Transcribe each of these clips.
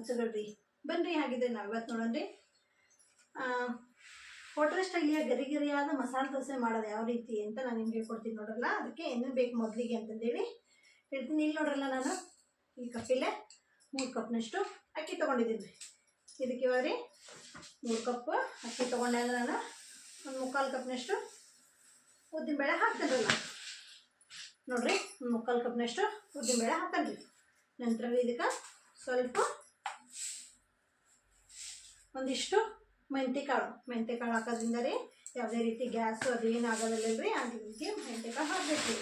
ಆತ್ಮೀಯವಾದ ಸ್ವಾಗತಗಳು ರೀ ಬನ್ರಿ ಹಾಗಿದ್ರೆ ನಾವು ಇವತ್ತು ನೋಡೋಣ್ರಿ ಹೋಟೆಲ್ ಸ್ಟೈಲಿಯ ಗರಿ ಗರಿಯಾದ ಮಸಾಲೆ ದೋಸೆ ಮಾಡೋದು ಯಾವ ರೀತಿ ಅಂತ ನಾನು ನಿಮ್ಗೆ ಹೇಳ್ಕೊಡ್ತೀನಿ ನೋಡ್ರಲ್ಲ? ಅದಕ್ಕೆ ಏನೇನು ಬೇಕು ಮೊದಲಿಗೆ ಅಂತಂದೇಳಿ ಹೇಳ್ತೀನಿ. ಇಲ್ಲಿ ನೋಡ್ರಲ್ಲ ನಾನು ಈ ಕಪ್ಪಿಲೆ ಮೂರು ಕಪ್ನಷ್ಟು ಅಕ್ಕಿ ತೊಗೊಂಡಿದ್ದೀನಿ. ರೀ ಇದಕ್ಕೆ ಇವಾಗ ರೀ ಮೂರು ಕಪ್ ಅಕ್ಕಿ ತೊಗೊಂಡೆ ಅಂದ್ರೆ ನಾನು ಒಂದು ಮುಕ್ಕಾಲು ಕಪ್ನಷ್ಟು ಉದ್ದಿನಬೇಳೆ ಹಾಕ್ತಿರಲ್ಲ ನೋಡ್ರಿ, ಒಂದು ಮುಕ್ಕಾಲು ಕಪ್ನಷ್ಟು ಉದ್ದಿನಬೇಳೆ ಹಾಕನ್ರಿ. ನಂತರ ಇದಕ್ಕೆ ಸ್ವಲ್ಪ ಒಂದಿಷ್ಟು ಮೆಂತೆ ಕಾಳು ಮೆಂತೆ ಕಾಳು ಹಾಕೋದ್ರಿಂದ ರೀ ಯಾವುದೇ ರೀತಿ ಗ್ಯಾಸು ಅದು ಏನು ಆಗೋದಿಲ್ಲ ರೀ ಮೆಂತೆ ಕಾಳು ಹಾಕಬೇಕು.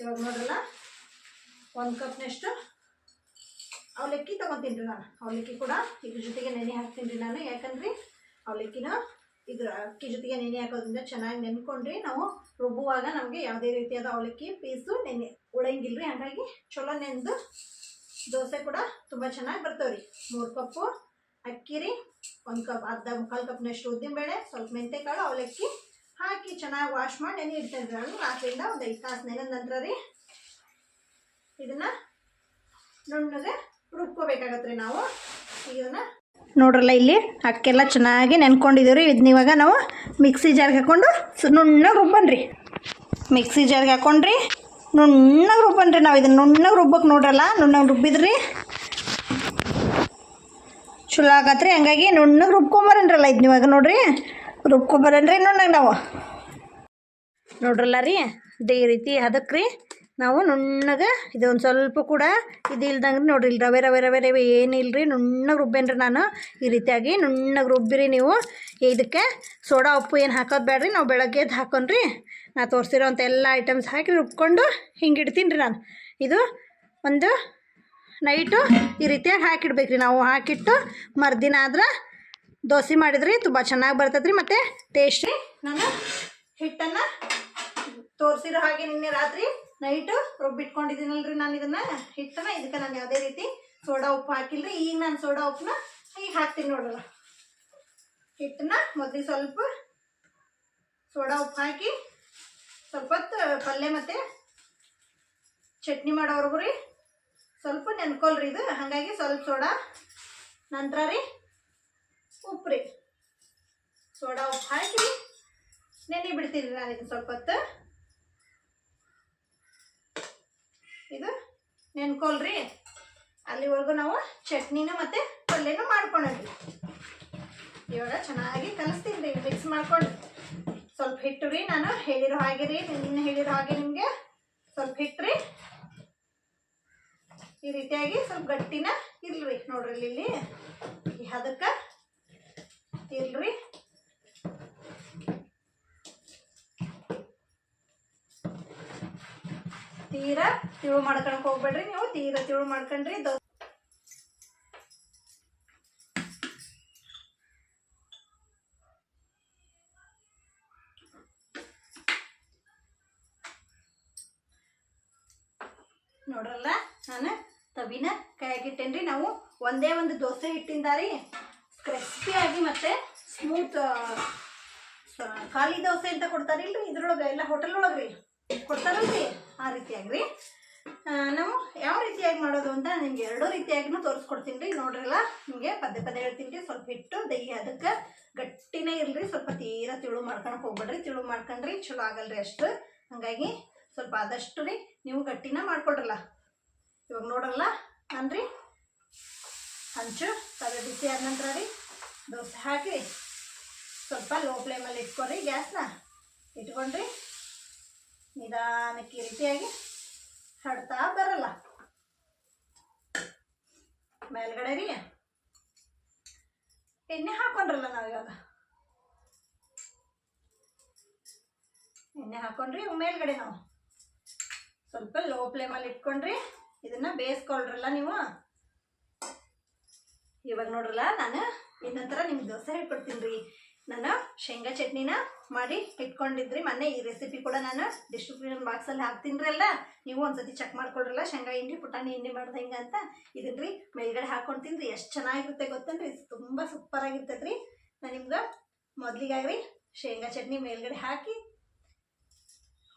ಇವಾಗ ನೋಡಲ್ಲ ಒಂದು ಕಪ್ನಷ್ಟು ಅವಲಕ್ಕಿ ತೊಗೊತೀನಿ ರೀ ನಾನು. ಅವಲಕ್ಕಿ ಕೂಡ ಇದ್ರ ಜೊತೆಗೆ ನೆನೆ ಹಾಕ್ತೀನಿ ರೀ ನಾನು. ಯಾಕಂದ್ರೆ ಅವಲಕ್ಕಿನ ಇದ್ರ ಅಕ್ಕಿ ಜೊತೆಗೆ ನೆನೆ ಹಾಕೋದ್ರಿಂದ ಚೆನ್ನಾಗಿ ನೆನ್ಕೊಂಡ್ರಿ ನಾವು ರುಬ್ಬುವಾಗ ನಮಗೆ ಯಾವುದೇ ರೀತಿಯಾದ ಅವಲಕ್ಕಿ ಪೀಸು ನೆನೆ ಉಳಂಗಿಲ್ಲ ರೀ ಹಾಗಾಗಿ ಚಲೋ ನೆನೆದು ದೋಸೆ ಕೂಡ ತುಂಬ ಚೆನ್ನಾಗಿ ಬರ್ತವೆ ರೀ ಮೂರು ಕಪ್ಪು ಅಕ್ಕಿ ರೀ ಒಂದು ಕಪ್ ಅರ್ಧ ಮುಕ್ಕಾಲು ಕಪ್ನಷ್ಟು ಉದ್ದಿನಬೇಳೆ, ಸ್ವಲ್ಪ ಮೆಂತೆಕಾಳು, ಅವಲಕ್ಕಿ ಹಾಕಿ ಚೆನ್ನಾಗಿ ವಾಶ್ ಮಾಡಿ ನೆನೆ ಇಡ್ತೇನೆ ರೀ ನಾನು ರಾತ್ರಿಯಿಂದ ಒಂದು ಐದು ತಾಸು ನೆನೆದ ನಂತರ ರೀ ಇದನ್ನು ನುಣ್ಣಗೆ ರುಬ್ಕೋಬೇಕಾಗತ್ತೆ ರೀ ನಾವು. ಇದನ್ನ ನೋಡ್ರಲ್ಲ ಇಲ್ಲಿ ಅಕ್ಕೆಲ್ಲ ಚೆನ್ನಾಗಿ ನೆನ್ಕೊಂಡಿದ್ದೀವಿ ರೀ ಇದನ್ನ ಇವಾಗ ನಾವು ಮಿಕ್ಸಿ ಜಾರ್ಗೆ ಹಾಕ್ಕೊಂಡು ನುಣ್ಣಗೆ ರುಬ್ಬನ್ರಿ. ಮಿಕ್ಸಿ ಜಾರ್ಗೆ ಹಾಕ್ಕೊಂಡ್ರಿ ನುಣ್ಣಗೆ ರುಬ್ಬನ್ರಿ. ನಾವು ಇದನ್ನ ನುಣ್ಣಗೆ ರುಬ್ಬಕ್ಕೆ ನೋಡ್ರಲ್ಲ, ನುಣ್ಣಗೆ ರುಬ್ಬಿದ್ರಿ. ಚಲೋ ಆಗತ್ರಿ. ಹಂಗಾಗಿ ನುಣ್ಣಗೆ ರುಬ್ಕೊಂಬರನ್ರಲ್ಲ ಇದು ಇವಾಗ ನೋಡ್ರಿ. ರುಬ್ಕೊಂಬರನ್ರಿ ನುಣ್ಣಗೆ ನಾವು. ನೋಡ್ರಲ್ಲ ರೀ, ಇದೇ ರೀತಿ ಅದಕ್ಕೆ ರೀ ನಾವು ನುಣ್ಣಗೆ ಇದು ಒಂದು ಸ್ವಲ್ಪ ಕೂಡ ಇದು ಇಲ್ದಂಗೆ ನೋಡ್ರಿ. ಇಲ್ಲಿ ರವೆ ರವೆ ರವೆ ರವೆ ಏನಿಲ್ಲರಿ ನುಣ್ಣಗೆ ರುಬ್ಬೇನ್ರಿ ನಾನು. ಈ ರೀತಿಯಾಗಿ ನುಣ್ಣಗೆ ರುಬ್ಬಿರಿ ನೀವು. ಇದಕ್ಕೆ ಸೋಡಾ, ಉಪ್ಪು ಏನು ಹಾಕೋದು ಬೇಡ್ರಿ ನಾವು ಬೆಳಗ್ಗೆ ಎದ್ದು ಹಾಕೊಂಡ್ರಿ ನಾ ತೋರಿಸಿರೋಂಥ ಎಲ್ಲ ಐಟಮ್ಸ್ ಹಾಕಿ ರುಬ್ಕೊಂಡು ಹಿಂಗೆ ಇಡ್ತೀನಿ ರೀ ನಾನು. ಇದು ಒಂದು ನೈಟು ಈ ರೀತಿಯಾಗಿ ಹಾಕಿಡ್ಬೇಕು ರೀ ನಾವು ಹಾಕಿಟ್ಟು ಮರುದಿನ ಆದ್ರೆ ದೋಸೆ ಮಾಡಿದ್ರಿ ತುಂಬ ಚೆನ್ನಾಗಿ ಬರ್ತದ್ರಿ ಮತ್ತು ಟೇಸ್ಟ್ ರೀ. ನಾನು ಹಿಟ್ಟನ್ನು ತೋರಿಸಿರೋ ಹಾಗೆ ನಿನ್ನೆ ರಾತ್ರಿ ನೈಟು ರುಬ್ಬಿಟ್ಕೊಂಡಿದ್ದೀನಲ್ರಿ ನಾನು ಇದನ್ನ. ಹಿಟ್ಟನ್ನ ಇದಕ್ಕೆ ನಾನು ಯಾವುದೇ ರೀತಿ ಸೋಡಾ ಉಪ್ಪು ಹಾಕಿಲ್ರಿ. ಈಗ ನಾನು ಸೋಡಾ ಉಪ್ಪನ್ನ ಈಗ ಹಾಕ್ತೀನಿ ನೋಡಲ್ಲ ಹಿಟ್ಟನ್ನ ಮೊದಲು ಸ್ವಲ್ಪ ಸೋಡಾ ಉಪ್ಪು ಹಾಕಿ ಸ್ವಲ್ಪ ಪಲ್ಯ ಮತ್ತು ಚಟ್ನಿ ಮಾಡೋವರೆಗೂ ರೀ ಸ್ವಲ್ಪ ನೆನ್ಕೊಳ್ರಿ ಇದು. ಹಾಗಾಗಿ ಸ್ವಲ್ಪ ಸೋಡಾ. ನಂತರ ರೀ ಉಪ್ಪು ರೀ ಸೋಡಾ ಉಪ್ಪು ಹಾಕಿ ನೆನೆ ಬಿಡ್ತೀನಿ ನಾನು ಇದು ಸ್ವಲ್ಪ ಹೊತ್ತು. ಇದು ನೆನ್ಕೊಳ್ರಿ. ಅಲ್ಲಿವರೆಗೂ ನಾವು ಚಟ್ನಿನೂ ಮತ್ತು ಪಲ್ಯನೂ ಮಾಡ್ಕೊಂಡ್ರಿ ಇವಾಗ ಚೆನ್ನಾಗಿ ಕಲಿಸ್ತೀನಿ ರೀ ಮಿಕ್ಸ್ ಮಾಡ್ಕೊಂಡು. ಸ್ವಲ್ಪ ಹಿಟ್ಟು ರೀ ನಾನು ಹೇಳಿರೋ ಹಾಗೆ ರೀ, ನಿನ್ನೆ ಹೇಳಿರೋ ಹಾಗೆ ನಿಮಗೆ. ಸ್ವಲ್ಪ ಹಿಟ್ಟು ರೀ. ಈ ರೀತಿಯಾಗಿ ಸ್ವಲ್ಪ ಗಟ್ಟಿನ ಇಲ್ರಿ ನೋಡ್ರಿ ಇಲ್ಲಿ ಈ ಹದಕ್ಕೆ ಇಲ್ರಿ ತೀರಾ ತಿಳು ಮಾಡ್ಕೊಳಕ್ ಹೋಗ್ಬೇಡ್ರಿ ನೀವು. ತೀರಾ ತಿಳು ಮಾಡ್ಕೊಂಡ್ರಿ ಒಂದೇ ಒಂದು ದೋಸೆ ಹಿಟ್ಟಿಂದ ರೀ ಕ್ರಿಸ್ಪಿಯಾಗಿ ಮತ್ತೆ ಸ್ಮೂತ್ ಖಾಲಿ ದೋಸೆ ಅಂತ ಕೊಡ್ತಾರಿಲ್ರಿ ಇದ್ರೊಳಗೆ, ಎಲ್ಲ ಹೋಟೆಲ್ ಒಳಗೆ ರೀ. ಕೊಡ್ತಾರಲ್ರಿ ಆ ರೀತಿಯಾಗಿ ರೀ. ನಾವು ಯಾವ ರೀತಿಯಾಗಿ ಮಾಡೋದು ಅಂತ ನಿಮ್ಗೆ ಎರಡೂ ರೀತಿಯಾಗಿನೂ ತೋರಿಸ್ಕೊಡ್ತೀನಿ ರೀ. ನೋಡ್ರಲ್ಲ, ನಿಮಗೆ ಪದೇ ಪದೇ ಹೇಳ್ತೀನಿ ರೀ. ಸ್ವಲ್ಪ ಹಿಟ್ಟು, ದಹಿ ಅದಕ್ಕೆ ಗಟ್ಟಿನೇ ಇಲ್ರಿ ಸ್ವಲ್ಪ ತೀರಾ ತಿಳು ಮಾಡ್ಕೊಳಕ್ ಹೋಗ್ಬೇಡ್ರಿ. ತಿಳು ಮಾಡ್ಕೊಂಡ್ರಿ ಚಲೋ ಆಗಲ್ರಿ ಅಷ್ಟು. ಹಾಗಾಗಿ ಸ್ವಲ್ಪ ಆದಷ್ಟು ರೀ, ನೀವು ಗಟ್ಟಿನ ಮಾಡ್ಕೊಡ್ರಲ್ಲ. ಇವಾಗ ನೋಡ್ರಲ್ಲ, ನಾನು ರೀ ಹಂಚು ತವೆ ಬಿಸಿ ಆದ ನಂತರ ರೀ, ದೋಸೆ ಹಾಕಿ ಸ್ವಲ್ಪ ಲೋ ಫ್ಲೇಮಲ್ಲಿ ಇಟ್ಕೊರಿ ಗ್ಯಾಸ್ನ ಇಟ್ಕೊಂಡ್ರಿ. ನಿಧಾನಕ್ಕೆ ರೀತಿಯಾಗಿ ಹಡ್ತಾ ಬರಲ್ಲ. ಮೇಲ್ಗಡೆ ರೀ. ಎಣ್ಣೆ ಹಾಕೊಂಡ್ರಲ್ಲ ನಾವು ಇವಾಗ? ಎಣ್ಣೆ ಹಾಕೊಂಡ್ರಿ ಮೇಲ್ಗಡೆ ನಾವು. ಸ್ವಲ್ಪ ಲೋ ಫ್ಲೇಮಲ್ಲಿ ಇಟ್ಕೊಂಡ್ರಿ, ಇದನ್ನ ಬೇಯಿಸ್ಕೊಳ್ರಲ್ಲ ನೀವು. ಇವಾಗ ನೋಡ್ರಲ್ಲ, ನಾನು ಇನ್ನೊಂಥರ ನಿಮ್ಗೆ ದೋಸೆ ಹೇಳ್ಕೊಡ್ತೀನಿ ರೀ ನಾನು ಶೇಂಗಾ ಚಟ್ನಿನ ಮಾಡಿ ಇಟ್ಕೊಂಡಿದ್ರಿ. ಮೊನ್ನೆ ಈ ರೆಸಿಪಿ ಕೂಡ ನಾನು ಡಿಸ್ಟ್ರಿಬ್ಯೂಷನ್ ಬಾಕ್ಸಲ್ಲಿ ಹಾಕ್ತೀನಿ ಅಲ್ಲ. ನೀವು ಒಂದ್ಸತಿ ಚೆಕ್ ಮಾಡ್ಕೊಡ್ರಲ್ಲ, ಶೇಂಗಾ ಹಿಂಡಿ, ಪುಟಾಣಿ ಹಿಂಡಿ ಮಾಡ್ದೆ ಹಿಂಗೆ ಅಂತ. ಇದನ್ನ ರೀ ಮೇಲ್ಗಡೆ ಹಾಕ್ಕೊಂಡು ರೀ ಎಷ್ಟು ಚೆನ್ನಾಗಿರುತ್ತೆ ಗೊತ್ತೇನು ರೀ ತುಂಬ ಸೂಪರ್ ಆಗಿರ್ತೈತೆ ರೀ ನಾನು ನಿಮ್ಗೆ ಮೊದಲಿಗಾಗಿ ಶೇಂಗಾ ಚಟ್ನಿ ಮೇಲ್ಗಡೆ ಹಾಕಿ,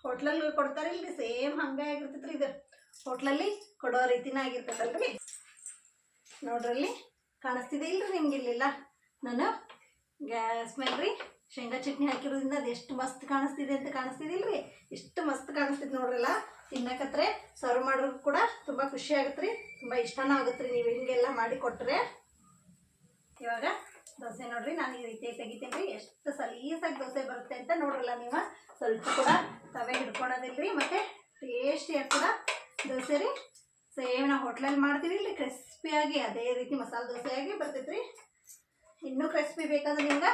ಹೋಟ್ಲಲ್ಲಿ ಕೊಡ್ತಾರೆ ಇಲ್ರಿ? ಸೇಮ್ ಹಂಗೆ ಆಗಿರ್ತೈತೆ ರೀ ಇದು. ಹೋಟ್ಲಲ್ಲಿ ಕೊಡೋ ರೀತಿನ ಆಗಿರ್ತೈತಲ್ರಿ. ನೋಡ್ರಲ್ಲಿ ಕಾಣಿಸ್ತಿದೆ ಇಲ್ರಿ ನಿಮ್ಗೆ ಇಲ್ಲಿಲ್ಲ? ನಾನು ಗ್ಯಾಸ್ ಮೇಲೆ ರೀ, ಶೇಂಗಾ ಚಟ್ನಿ ಹಾಕಿರೋದ್ರಿಂದ ಅದು ಎಷ್ಟು ಮಸ್ತ್ ಕಾಣಿಸ್ತಿದೆ ಅಂತ ಕಾಣಿಸ್ತಿದಿಲ್ರಿ ಎಷ್ಟು ಮಸ್ತ್ ಕಾಣಿಸ್ತಿದೆ ನೋಡ್ರಲ್ಲ ತಿನ್ನಕತ್ರೆ ಸರ್ವ್ ಮಾಡೋರು ಕೂಡ ತುಂಬ ಖುಷಿ ಆಗುತ್ತೆ ರೀ ತುಂಬ ಇಷ್ಟನೂ ಆಗುತ್ತೆ ರೀ ನೀವು ಹಿಂಗೆಲ್ಲ ಮಾಡಿ ಕೊಟ್ಟರೆ ಇವಾಗ ದೋಸೆ ನೋಡ್ರಿ, ನಾನು ಈ ರೀತಿ ತೆಗಿತೀನಿ ರೀ. ಎಷ್ಟು ಸಲೀಸಾಗಿ ದೋಸೆ ಬರುತ್ತೆ ಅಂತ ನೋಡ್ರಲ್ಲ ನೀವು, ಸ್ವಲ್ಪ ಕೂಡ ತವೆ ಹಿಡ್ಕೊಳೋದಿಲ್ರಿ, ಮತ್ತು ಟೇಸ್ಟಿಯಾಗಿ ಕೂಡ ದೋಸೆ ರೀ. ಸೇಮ್ ನಾವು ಹೋಟ್ಲಲ್ಲಿ ಮಾಡ್ತೀವಿ, ಇಲ್ಲಿ ಕ್ರಿಸ್ಪಿಯಾಗಿ ಅದೇ ರೀತಿ ಮಸಾಲೆ ದೋಸೆಯಾಗಿ ಬರ್ತೈತ್ರಿ. ಇನ್ನೂ ಕ್ರಿಸ್ಪಿ ಬೇಕಾದ್ರೆ ನಿಮ್ಗೆ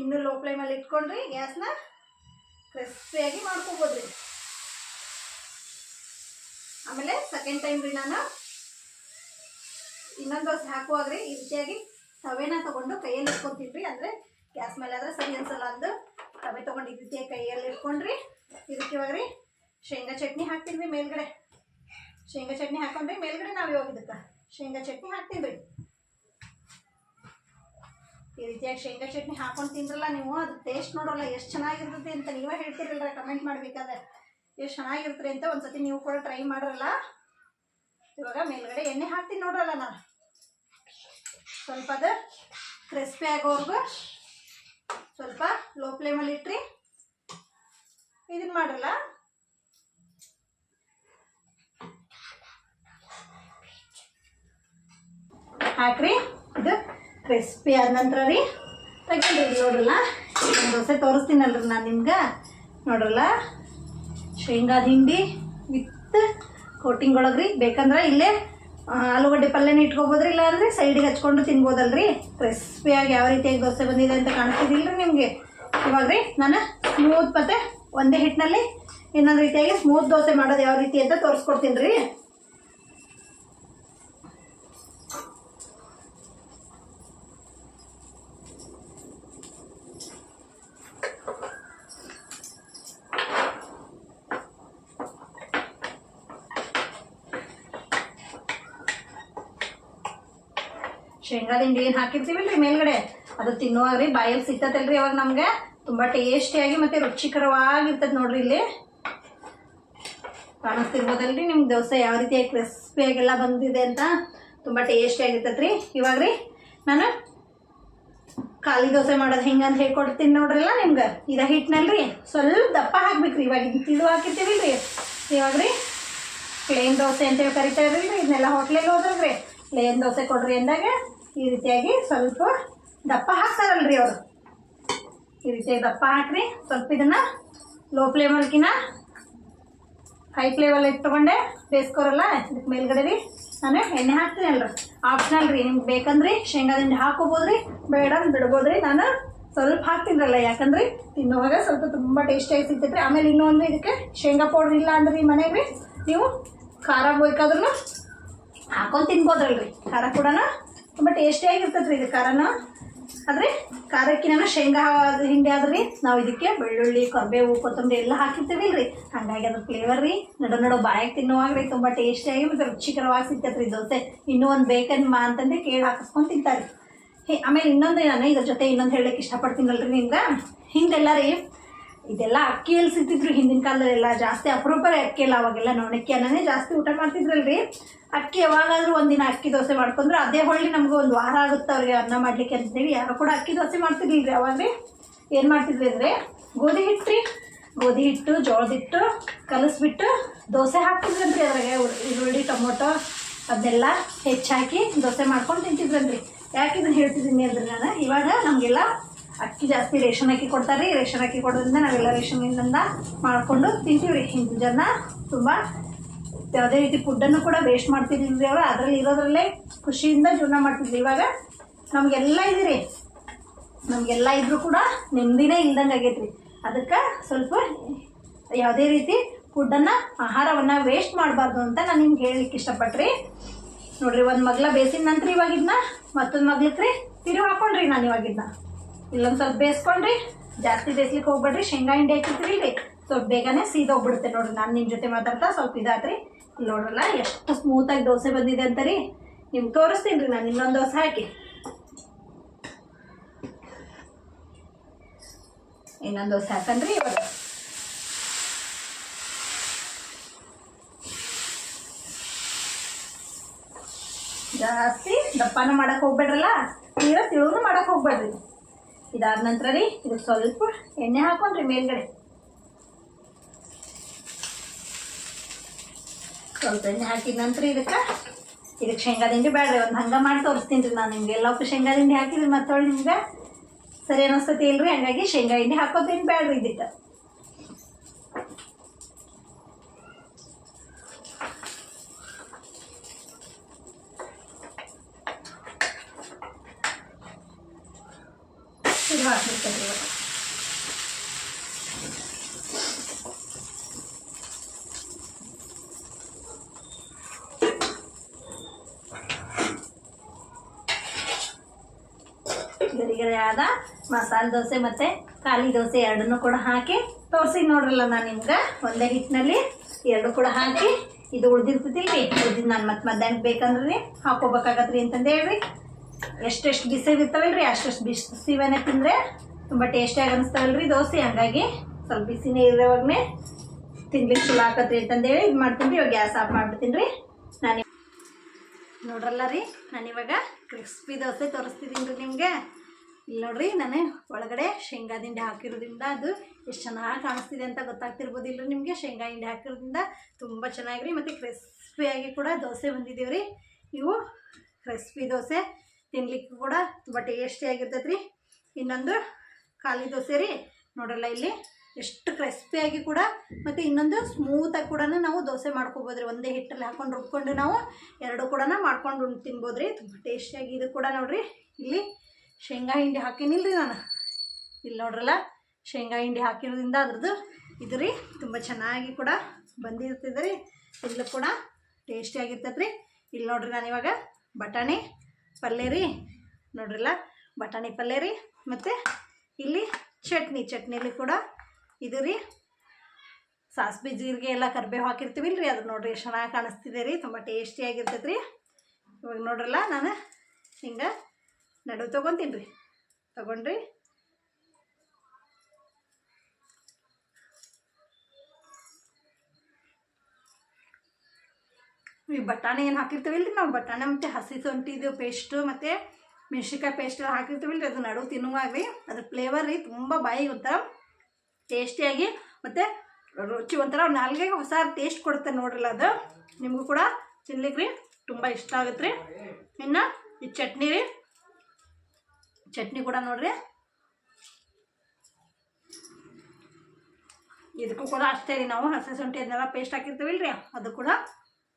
ಇನ್ನೂ ಲೋ ಫ್ಲೇಮಲ್ಲಿ ಇಟ್ಕೊಂಡ್ರಿ ಗ್ಯಾಸ್ನ ಕ್ರಿಸ್ಪಿಯಾಗಿ ಮಾಡ್ಕೋಬೋದ್ರಿ. ಆಮೇಲೆ ಸೆಕೆಂಡ್ ಟೈಮ್ ರೀ ನಾನು ಇನ್ನೊಂದು ದೋಸೆ ರೀ ಈ ರೀತಿಯಾಗಿ ತವೆನ ತಗೊಂಡು ಕೈಯಲ್ಲಿ ಇಟ್ಕೊತೀನಿ ರೀ ಅಂದರೆ ಗ್ಯಾಸ್ ಮೇಲೆ ಆದರೆ ಸರಿ ಅನ್ಸಲ್ಲ ಅಂದು ತವೆ ತೊಗೊಂಡು ಈ ರೀತಿಯಾಗಿ ಕೈಯಲ್ಲಿ ಇಟ್ಕೊಂಡ್ರಿ. ಇದಕ್ಕೆ ಇವಾಗ ರೀ ಶೇಂಗಾ ಚಟ್ನಿ ಹಾಕ್ತೀನಿ ಮೇಲ್ಗಡೆ. ಶೇಂಗಾ ಚಟ್ನಿ ಹಾಕೊಂಡ್ರಿ ಮೇಲ್ಗಡೆ ನಾವು ಇವಾಗ ಇದಕ್ಕೆ ಶೇಂಗಾ ಚಟ್ನಿ ಹಾಕ್ತೀನಿ ಈ ರೀತಿಯಾಗಿ ಶೇಂಗಾ ಚಟ್ನಿ ಹಾಕೊಂಡು ತಿಂದ್ರಲ್ಲ ನೀವು, ಅದು ಟೇಸ್ಟ್ ನೋಡೋಲ್ಲ ಎಷ್ಟು ಚೆನ್ನಾಗಿರ್ತೈತಿ ಅಂತ ನೀವೇ ಹೇಳ್ತಿರಲ್ಲ ಕಮೆಂಟ್ ಮಾಡ್ಬೇಕಾದ್ರೆ. ಎಷ್ಟು ಚೆನ್ನಾಗಿರ್ತೀರಿ ಅಂತ ಒಂದ್ಸತಿ ನೀವು ಕೂಡ ಟ್ರೈ ಮಾಡ್ರಲ್ಲ ಇವಾಗ ಮೇಲ್ಗಡೆ ಎಣ್ಣೆ ಹಾಕ್ತೀನಿ ನೋಡ್ರಲ್ಲ ನಾನು. ಸ್ವಲ್ಪ ಅದು ಕ್ರಿಸ್ಪಿ ಆಗೋವರೆಗೂ ಸ್ವಲ್ಪ ಲೋ ಫ್ಲೇಮಲ್ಲಿ ಇಟ್ರಿ. ಇದನ್ನ ಮಾಡ್ರಲ್ಲ ಹಾಕ್ರಿ. ಇದು ಕ್ರಿಸ್ಪಿ ಆದ ನಂತರ ರೀ. ತಗೊಂಡ್ರಿ ನೋಡ್ರಲ್ಲ ದೋಸೆ ತೋರಿಸ್ತೀನಲ್ರಿ ನಾನು ನಿಮ್ಗೆ. ನೋಡ್ರಲ್ಲ ಶೇಂಗಾದ ಹಿಂಡಿ ವಿತ್ ಕೋಟಿಂಗ್ ಒಳಗ್ರಿ ಬೇಕಂದ್ರೆ ಇಲ್ಲೇ ಆಲೂಗಡ್ಡೆ ಪಲ್ಯನ ಇಟ್ಕೊಬೋದ್ರಿ ಇಲ್ಲ ಅಂದರೆ ಸೈಡಿಗೆ ಹಚ್ಕೊಂಡು ತಿನ್ಬೋದಲ್ರಿ. ಕ್ರಿಸ್ಪಿಯಾಗಿ ಯಾವ ರೀತಿಯಾಗಿ ದೋಸೆ ಬಂದಿದೆ ಅಂತ ಕಾಣ್ತಿದಿಲ್ರಿ ನಿಮಗೆ. ಇವಾಗ ರೀ, ನಾನು ಸ್ಮೂತ್ ಮತ್ತು ಒಂದೇ ಹಿಟ್ಟಿನಲ್ಲಿ ಇನ್ನೊಂದು ರೀತಿಯಾಗಿ ಸ್ಮೂತ್ ದೋಸೆ ಮಾಡೋದು ಯಾವ ರೀತಿ ಅಂತ ತೋರಿಸ್ಕೊಡ್ತೀನಿ ರೀ. ಶೇಂಗಾದ ಏನ್ ಹಾಕಿರ್ತೀವಲ್ರಿ ಮೇಲ್ಗಡೆ? ಅದು ತಿನ್ನುವಾಗ್ರಿ, ಬಾಯಲ್ಲಿ ಸಿಗ್ತತಲ್ರಿ ಅವಾಗ ನಮ್ಗೆ. ತುಂಬ ಟೇಸ್ಟಿಯಾಗಿ ಮತ್ತು ರುಚಿಕರವಾಗಿರ್ತದೆ ನೋಡ್ರಿ ಇಲ್ಲಿ. ಕಾಣಿಸ್ತಿರ್ಬೋದಲ್ರಿ ನಿಮ್ಗೆ ದೋಸೆ ಯಾವ ರೀತಿಯಾಗಿ ಕ್ರಿಸ್ಪಿಯಾಗೆಲ್ಲ ಬಂದಿದೆ ಅಂತ. ತುಂಬ ಟೇಸ್ಟಿ ರೀ ಇವಾಗ ರೀ ನಾನು ಖಾಲಿ ದೋಸೆ ಮಾಡೋದು ಹೆಂಗಂತ ಹೇಳ್ಕೊಡ್ತೀನಿ ನೋಡ್ರಲ್ಲ ನಿಮ್ಗೆ? ಇದ ಹಿಟ್ಟಿನಲ್ರಿ ಸ್ವಲ್ಪ ದಪ್ಪ ಹಾಕ್ಬೇಕ್ರಿ. ಇವಾಗ ಇದು ತಿಳು ಹಾಕಿರ್ತೀವಿಲ್ರಿ. ಇವಾಗ ರೀ ಪ್ಲೇನ್ ದೋಸೆ ಅಂತೇಳಿ ಕರಿತಾ ಇರಲ್ರಿ ಇದನ್ನೆಲ್ಲ ಹೋಟ್ಲಲ್ಲಿ ಹೋದ್ರಲ್ರಿ. ಪ್ಲೇನ್ ದೋಸೆ ಕೊಡ್ರಿ ಅಂದಾಗ ಈ ರೀತಿಯಾಗಿ ಸ್ವಲ್ಪ ದಪ್ಪ ಹಾಕ್ತಾರಲ್ರಿ ಅವರು. ಈ ರೀತಿಯಾಗಿ ದಪ್ಪ ಹಾಕ್ರಿ. ಸ್ವಲ್ಪ ಇದನ್ನ ಲೋ ಫ್ಲೇಮಲ್ಕಿನ ಹೈ ಫ್ಲೇಮಲ್ಲಿ ಇಟ್ಕೊಂಡೆ ಬೇಸ್ಕೋರಲ್ಲ ಇದಕ್ಕೆ ಮೇಲ್ಗಡೆ ರೀ. ನಾನು ಎಣ್ಣೆ ಹಾಕ್ತೀನಿ ಅಲ್ರಿ. ಆಪ್ಷನಲ್ ರೀ. ನಿಮ್ಗೆ ಬೇಕಂದ್ರಿ ಶೇಂಗಾ ಹಿಂಡಿ ಹಾಕೋಬೋದ್ರಿ, ಬೇಡ ಬಿಡ್ಬೋದು ಬಿಡ್ಬೋದ್ರಿ. ನಾನು ಸ್ವಲ್ಪ ಹಾಕ್ತಿದ್ರಲ್ಲ ಯಾಕಂದ್ರೆ ತಿನ್ನುವಾಗ ಸ್ವಲ್ಪ ತುಂಬ ಟೇಸ್ಟಿಯಾಗಿ ಸಿಗ್ತೈತ್ರಿ. ಆಮೇಲೆ ಇನ್ನೊಂದು ಇದಕ್ಕೆ ಶೇಂಗಾ ಪೌಡ್ರ್ ಇಲ್ಲ ಅಂದ್ರೆ ಮನೆಗೆ ನೀವು ಖಾರ ಬೇಕಾದ್ರೂ ಹಾಕೊಂಡು ತಿನ್ಬೋದಲ್ರಿ ಖಾರ ಕೂಡ ತುಂಬ ಟೇಸ್ಟಿಯಾಗಿ ರೀ ಇದು ಖಾರನ. ಆದರೆ ಖಾರಕ್ಕಿನ ಶೇಂಗಾ ಹಿಂಡಿ ಆದ್ರಿ, ನಾವು ಇದಕ್ಕೆ ಬೆಳ್ಳುಳ್ಳಿ, ಕರಿಬೇವು, ಕೊತ್ತಂಬರಿ ಎಲ್ಲ ಹಾಕಿರ್ತೀವಿಲ್ರಿ. ಹಾಗಾಗಿ ಅದ್ರ ಫ್ಲೇವರ್ ರೀ, ನಡು ನಡು ಬಾಯಾಗಿ ತಿನ್ನುವಾಗ ರೀ ತುಂಬ ಟೇಸ್ಟಿಯಾಗಿ ಮತ್ತು ರುಚಿಕರವಾಗಿ ಸಿಗ್ತೈತ್ರಿ ದೋಸೆ. ಇನ್ನೂ ಒಂದು ಬೇಕನ್ ಮಾ ಅಂತಂದು ಕೇಳಿ ಹಾಕಿಸ್ಕೊಂಡು ತಿಂತಾರೆ. ಹೇ, ಆಮೇಲೆ ಇನ್ನೊಂದು ನಾನು ಇದ್ರ ಜೊತೆ ಇನ್ನೊಂದು ಹೇಳಕ್ಕೆ ಇಷ್ಟಪಡ್ತೀನಲ್ರಿ ನಿಮ್ಗೆ? ಹಿಂಗೆಲ್ಲ ರೀ ಇದೆಲ್ಲ ಅಕ್ಕಿಯಲ್ಲಿ ಸಿಗ್ತಿದ್ರು ಹಿಂದಿನ ಕಾಲದಲ್ಲೆಲ್ಲ ಜಾಸ್ತಿ ಅಪರೂಪರ ಅಕ್ಕಿ ಎಲ್ಲ ಅವಾಗೆಲ್ಲ ನೊಣಕ್ಕಿ ಅನ್ನನೇ ಜಾಸ್ತಿ ಊಟ ಮಾಡ್ತಿದ್ರಲ್ರಿ. ಅಕ್ಕಿ ಯಾವಾಗಾದ್ರೂ ಒಂದಿನ ಅಕ್ಕಿ ದೋಸೆ ಮಾಡ್ಕೊಂಡ್ರೆ ಅದೇ ಹೊಳ್ಳಿ ನಮ್ಗೆ ಒಂದು ವಾರ ಆಗುತ್ತೆ ಅವ್ರಿಗೆ ಅನ್ನ ಮಾಡ್ಲಿಕ್ಕೆ ಅಂತೇಳಿ. ಯಾರು ಕೂಡ ಅಕ್ಕಿ ದೋಸೆ ಮಾಡ್ತಿರ್ಲಿಲ್ರಿ ಅವಾಗ ಏನು ಮಾಡ್ತಿದ್ವಿ ಅಂದರೆ ಗೋಧಿ ಹಿಟ್ಟು ಗೋಧಿ ಹಿಟ್ಟು, ಜೋಳದ ಹಿಟ್ಟು ಕಲಸ್ಬಿಟ್ಟು ದೋಸೆ ಹಾಕ್ತಿದ್ರಂತ್ರಿ ಅದ್ರಾಗೆ ಈರುಳ್ಳಿ, ಟೊಮೊಟೊ ಅದನ್ನೆಲ್ಲ ಹೆಚ್ಚಾಕಿ ದೋಸೆ ಮಾಡ್ಕೊಂಡು ತಿಂತಿದ್ರಂತ್ರಿ. ಯಾಕೆ ಇದನ್ನ ಹೇಳ್ತಿದ್ದೀನಿ ಅಂದ್ರೆ ನಾನು, ಇವಾಗ ನಮಗೆಲ್ಲ ಅಕ್ಕಿ ಜಾಸ್ತಿ ರೇಷನ್ ಅಕ್ಕಿ ಕೊಡ್ತಾರೆ. ರೇಷನ್ ಅಕ್ಕಿ ಕೊಡೋದ್ರಿಂದ ನಾವೆಲ್ಲ ರೇಷನ್ನಿಂದ ಮಾಡಿಕೊಂಡು ತಿಂತೀವಿ ರೀ ಹಿಂದಿನ ಜನ. ತುಂಬ ಯಾವುದೇ ರೀತಿ ಫುಡ್ಡನ್ನು ಕೂಡ ವೇಸ್ಟ್ ಮಾಡ್ತಿರ್ಲಿಲ್ಲ ಅವರು ಅದರಲ್ಲಿ ಇರೋದ್ರಲ್ಲೇ ಖುಷಿಯಿಂದ ಜೀವನ ಮಾಡ್ತಿದ್ವಿ. ಇವಾಗ ನಮಗೆಲ್ಲ ಇದಿರಿ ನಮಗೆಲ್ಲ ಇದ್ರೂ ಕೂಡ ನೆಮ್ಮದಿನೇ ಇಲ್ದಂಗೆ ಆಗೈತ್ರಿ. ಅದಕ್ಕೆ ಸ್ವಲ್ಪ ಯಾವುದೇ ರೀತಿ ಫುಡ್ಡನ್ನು ಆಹಾರವನ್ನು ವೇಸ್ಟ್ ಮಾಡಬಾರ್ದು ಅಂತ ನಾನು ನಿಮ್ಗೆ ಹೇಳಲಿಕ್ಕೆ ಇಷ್ಟಪಟ್ರಿ. ನೋಡ್ರಿ, ಒಂದು ಮಗ್ಲ ಬೇಸಿದ ನಂತರ ಇವಾಗಿದ್ನ, ಮತ್ತೊಂದು ಮಗ್ಲಕ್ಕೆ ರೀ ತಿರುವು ಹಾಕೊಂಡ್ರಿ ನಾನು ಇವಾಗಿದ್ನ. ಇಲ್ಲೊಂದು ಸ್ವಲ್ಪ ಬೇಯಿಸ್ಕೊಂಡ್ರಿ ಜಾಸ್ತಿ ಬೇಯಿಸ್ಲಿಕ್ಕೆ ಹೋಗ್ಬೇಡ್ರಿ, ಶೇಂಗಾ ಹಿಂಡಿ ಹಾಕಿರ್ತೀವಿ ಸ್ವಲ್ಪ ಬೇಗನೆ ಸೀದೋಗ್ಬಿಡುತ್ತೆ ನೋಡ್ರಿ, ನಾನು ನಿಮ್ಮ ಜೊತೆ ಮಾತಾಡ್ತಾ ಸ್ವಲ್ಪ ಇದಾತ್ರಿ. ನೋಡ್ರಲ್ಲ, ಎಷ್ಟು ಸ್ಮೂತಾಗಿ ದೋಸೆ ಬಂದಿದೆ ಅಂತರಿ ನಿಮ್ಗೆ ತೋರಿಸ್ತೀನಿ ರೀ, ನಾನು ಇನ್ನೊಂದು ದೋಸೆ ಹಾಕಿ. ಇನ್ನೊಂದು ದೋಸೆ ಹಾಕನ್ರಿ ಇವಾಗ. ಜಾಸ್ತಿ ದಪ್ಪನ ಮಾಡಕ್ ಹೋಗ್ಬೇಡ್ರಲ್ಲ ನೀರ ತಿಳುನು ಮಾಡಕ್ ಹೋಗ್ಬೇಡ್ರಿ. ಇದಾದ ನಂತರ ರೀ ಇದಕ್ಕೆ ಸ್ವಲ್ಪ ಎಣ್ಣೆ ಹಾಕೊಂಡ್ರಿ ಮೇಲ್ಗಡೆ. ಸ್ವಲ್ಪ ಎಣ್ಣೆ ಹಾಕಿದ ನಂತರ ಇದಕ್ಕೆ ಇದಕ್ಕೆ ಶೇಂಗಾ ದಿಂಡಿ ಬೇಡ್ರಿ, ಒಂದು ಹಂಗೆ ಮಾಡಿ ತೋರಿಸ್ತೀನಿ ರೀ ನಾನು ನಿಮ್ಗೆ. ಎಲ್ಲಕ್ಕೂ ಶೇಂಗಾ ದಿಂಡಿ ಹಾಕಿದ್ರಿ ಮತ್ತೊಳ್ಳೆ ನಿಮ್ಗೆ ಸರಿ ಅನ್ನಿಸ್ತತಿ ಇಲ್ರಿ? ಹಂಗಾಗಿ ಶೇಂಗಾ ಹಿಂಡಿ ಹಾಕೋದೇನು ಬೇಡ್ರಿ ಇದಕ್ಕೆ. ಇವಾಗ ಆದ ಮಸಾಲೆ ದೋಸೆ ಮತ್ತೆ ಖಾಲಿ ದೋಸೆ ಎರಡನ್ನೂ ಕೂಡ ಹಾಕಿ ತೋರ್ಸಿ ನೋಡ್ರಲ್ಲ ನಾನು ನಿಮ್ಗೆ. ಒಂದೇ ಹಿಟ್ಟಿನಲ್ಲಿ ಎರಡು ಕೂಡ ಹಾಕಿ. ಇದು ಉಳ್ದಿರ್ತೈತಿಲ್ರಿ ಉಳ್ದಿದ್ದು ನಾನು ಮತ್ತೆ ಮಧ್ಯಾಹ್ನಕ್ಕೆ ಬೇಕಂದ್ರೆ ಹಾಕೋಬೇಕಾಗತ್ರಿ ಅಂತಂದು ಹೇಳ್ರಿ ಎಷ್ಟೆಷ್ಟು ಬಿಸಿಗೆ ಇರ್ತಾವಲ್ರಿ, ಅಷ್ಟೆಷ್ಟು ಬಿಸಿವನ್ನೇ ತಿಂದರೆ ತುಂಬ ಟೇಸ್ಟಿಯಾಗಿ ಅನಿಸ್ತಾವಲ್ರಿ ದೋಸೆ. ಹಂಗಾಗಿ ಸ್ವಲ್ಪ ಬಿಸಿನೇ ಇರೋವಾಗನೇ ತಿನ್ಲಿಕ್ಕೆ ಚಲೋ ಹಾಕತ್ರಿ ಅಂತಂದೇಳಿ ಇದು ಮಾಡ್ತೀನಿ ರೀ ಇವಾಗ ಗ್ಯಾಸ್ ಆಫ್ ಮಾಡ್ಬಿಡ್ತೀನಿ ರೀ ನಾನು ನೋಡ್ರಲ್ಲ ರೀ ನಾನಿವಾಗ ಕ್ರಿಸ್ಪಿ ದೋಸೆ ತೋರಿಸ್ತಿದ್ದೀನಿ ರೀ ನಿಮಗೆ. ಇಲ್ಲಿ ನೋಡ್ರಿ, ನಾನು ಒಳಗಡೆ ಶೇಂಗಾ ದಿಂಡಿ ಹಾಕಿರೋದ್ರಿಂದ ಅದು ಎಷ್ಟು ಚೆನ್ನಾಗಿ ಕಾಣಿಸ್ತಿದೆ ಅಂತ ಗೊತ್ತಾಗ್ತಿರ್ಬೋದಿಲ್ಲ ನಿಮಗೆ. ಶೇಂಗಾ ಹಿಂಡಿ ಹಾಕಿರೋದ್ರಿಂದ ತುಂಬ ಚೆನ್ನಾಗಿ ಮತ್ತು ಕ್ರಿಸ್ಪಿಯಾಗಿ ಕೂಡ ದೋಸೆ ಬಂದಿದ್ದೀವಿ ರೀ ಇವು ಕ್ರಿಸ್ಪಿ ದೋಸೆ. ತಿನ್ಲಿಕ್ಕೆ ಕೂಡ ತುಂಬ ಟೇಸ್ಟಿಯಾಗಿರ್ತೈತೆ ರೀ ಇನ್ನೊಂದು ಖಾಲಿ ದೋಸೆ ರೀ. ನೋಡ್ರಲ್ಲ ಇಲ್ಲಿ ಎಷ್ಟು ಕ್ರಿಸ್ಪಿಯಾಗಿ ಕೂಡ ಮತ್ತು ಇನ್ನೊಂದು ಸ್ಮೂತಾಗಿ ಕೂಡ ನಾವು ದೋಸೆ ಮಾಡ್ಕೋಬೋದ್ರಿ. ಒಂದೇ ಹಿಟ್ಟಲ್ಲಿ ಹಾಕೊಂಡು ರುಬ್ಕೊಂಡು ನಾವು ಎರಡು ಕೂಡ ಮಾಡ್ಕೊಂಡು ತಿನ್ಬೋದು ರೀ ತುಂಬ ಟೇಸ್ಟಿಯಾಗಿ ಇದು ಕೂಡ ನೋಡಿರಿ. ಇಲ್ಲಿ ಶೇಂಗಾ ಹಿಂಡಿ ಹಾಕೀನಿಲ್ಲ ರೀ ನಾನು. ಇಲ್ಲಿ ನೋಡ್ರಲ್ಲ ಶೇಂಗಾ ಹಿಂಡಿ ಹಾಕಿರೋದ್ರಿಂದ ಅದ್ರದ್ದು ಇದು ರೀ ತುಂಬ ಚೆನ್ನಾಗಿ ಕೂಡ ಬಂದಿರ್ತದೆ ರೀ. ಇಲ್ಲೂ ಕೂಡ ಟೇಸ್ಟಿಯಾಗಿರ್ತೈತೆ ರೀ. ಇಲ್ಲಿ ನೋಡ್ರಿ ನಾನು ಇವಾಗ ಬಟಾಣಿ ಪಲ್ಯ ರೀ, ನೋಡ್ರಲ್ಲ? ಬಟಾಣಿ ಪಲ್ಯ ರೀ, ಮತ್ತು ಇಲ್ಲಿ ಚಟ್ನಿ, ಚಟ್ನಿಲಿ ಕೂಡ ಇದು ರೀ. ಸಾಸ್ಬಿ ಜೀರಿಗೆ ಎಲ್ಲ ಕರಿಬೇವು ಹಾಕಿರ್ತೀವಿ ರೀ ಅದು ನೋಡ್ರಿ ಚೆನ್ನಾಗಿ ಕಾಣಿಸ್ತಿದೆ ರೀ, ತುಂಬ ಟೇಸ್ಟಿಯಾಗಿರ್ತೈತೆ ರೀ ಇವಾಗ ನೋಡ್ರಲ್ಲ, ನಾನು ಹಿಂಗೆ ನಡು ತೊಗೊತೀನಿ ರೀ. ತೊಗೊಂಡ್ರಿ? ಈ ಬಟಾಣಿ ಏನು ಹಾಕಿರ್ತೀವಿಲ್ರಿ? ನಾವು ಬಟಾಣಿ ಮತ್ತು ಹಸಿ ಶುಂಠಿದು ಪೇಸ್ಟು ಮತ್ತು ಮೆಣಸಿನ್ಕಾಯಿ ಪೇಸ್ಟ್ ಎಲ್ಲ ಹಾಕಿರ್ತೀವಿಲ್ರಿ. ಅದು ನಡು ತಿನ್ನುವಾಗ ರೀ ಅದ್ರ ಫ್ಲೇವರ್ ರೀ ತುಂಬ ಬಾಯಿಗೆ ಒಂಥರ ಟೇಸ್ಟಿಯಾಗಿ ಮತ್ತು ರುಚಿ ಒಂಥರ ನಾಲ್ಗೆಗೆ ಹೊಸ ಟೇಸ್ಟ್ ಕೊಡುತ್ತೆ ನೋಡ್ರಲ್ಲ ಅದು. ನಿಮಗೂ ಕೂಡ ತಿನ್ಲಿಕ್ಕೆ ರೀ. ತುಂಬ ಇಷ್ಟ ಆಗುತ್ತೆ ರೀ. ಇನ್ನು ಈ ಚಟ್ನಿ ರೀ. ಚಟ್ನಿ ಕೂಡ ನೋಡ್ರಿ. ಇದಕ್ಕೂ ಕೂಡ ಅಷ್ಟೇ ರೀ ನಾವು ಹಸಿ ಶುಂಠಿ ಅದನ್ನೆಲ್ಲ ಪೇಸ್ಟ್ ಹಾಕಿರ್ತೀವಿಲ್ರಿ. ಅದು ಕೂಡ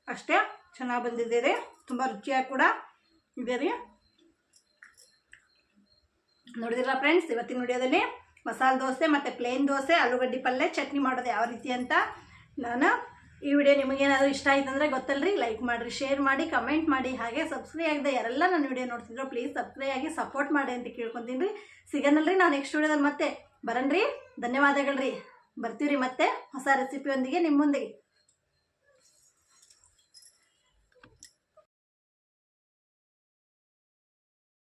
ಅಷ್ಟೇ. ಚೆನ್ನಾಗಿ ಬಂದಿದೆ ರೀ. ತುಂಬ ರುಚಿಯಾಗಿ ಕೂಡ ಇದೆ ರೀ. ನೋಡಿದಿರಲ್ಲ ಫ್ರೆಂಡ್ಸ್ ಇವತ್ತಿನ ವಿಡಿಯೋದಲ್ಲಿ ಮಸಾಲೆ ದೋಸೆ ಮತ್ತು ಪ್ಲೇನ್ ದೋಸೆ, ಆಲೂಗಡ್ಡೆ ಪಲ್ಯ, ಚಟ್ನಿ ಮಾಡೋದು ಯಾವ ರೀತಿ ಅಂತ ನಾನು ಈ ವಿಡಿಯೋ ನಿಮಗೇನಾದರೂ ಇಷ್ಟ ಆಯ್ತು ಅಂದರೆ ಗೊತ್ತಲ್ರಿ. ಲೈಕ್ ಮಾಡಿರಿ ಶೇರ್ ಮಾಡಿ ಕಮೆಂಟ್ ಮಾಡಿ. ಹಾಗೆ ಸಬ್ಸ್ಕ್ರೈಬ್ ಆಗದೆ ಯಾರೆಲ್ಲ ನನ್ನ ವಿಡಿಯೋ ನೋಡ್ತಿದ್ರು ಪ್ಲೀಸ್ ಸಬ್ಸ್ಕ್ರೈಬ್ ಆಗಿ ಸಪೋರ್ಟ್ ಮಾಡಿ ಅಂತ ಕೇಳ್ಕೊತೀನಿ ರೀ. ಸಿಗನಲ್ರಿ ನಾನು ನೆಕ್ಸ್ಟ್ ವಿಡಿಯೋದಲ್ಲಿ ಮತ್ತೆ ಬರನ್ರಿ ಧನ್ಯವಾದಗಳು ರೀ. ಬರ್ತೀವಿ ರೀ ಮತ್ತೆ ಹೊಸ ರೆಸಿಪಿಯೊಂದಿಗೆ ನಿಮ್ಮ ಮುಂದೆಗೆ